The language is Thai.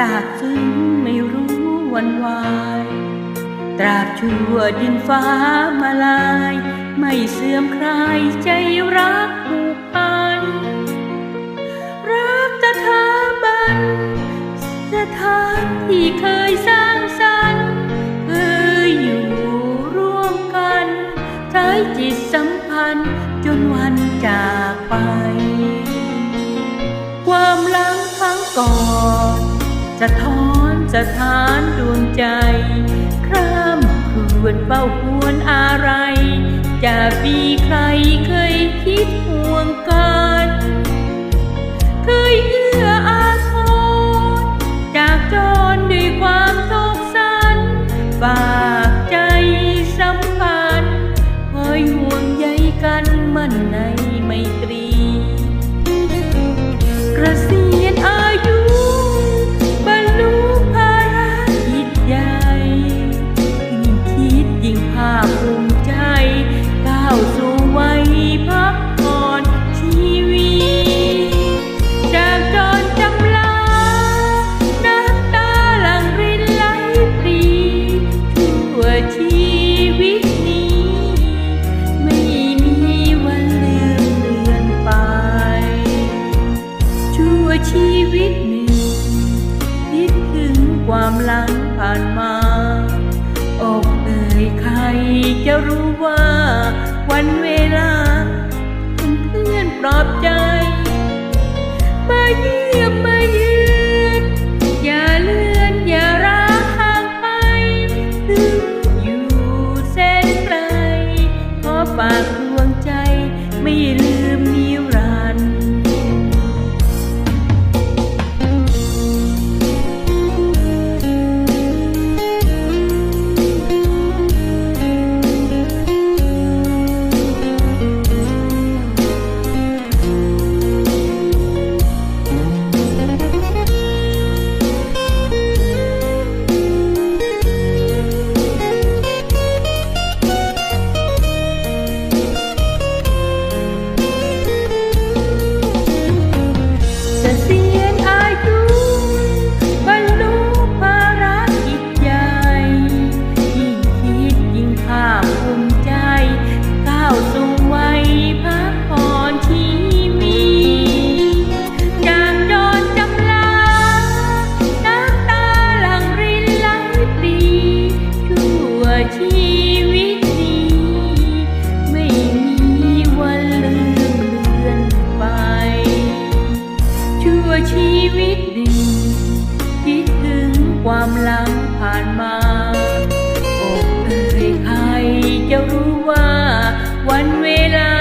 ตากซึ้งไม่รู้วันวาย ตราบชั่วดินฟ้ามาลาย ไม่เสื่อมคลายใจรักผูกพัน รักสถาบันสถานที่เคย สะท้อนสะทานดวงใจ คร่ำควญเฝ้าควรอะไร จะมีใครเคย ความหลังผ่านมาอกเหนื่อยใครจะรู้ว่าวันเว ความหลังผ่านมาอกเอ่ยใครจะรู้ว่าวันเวลา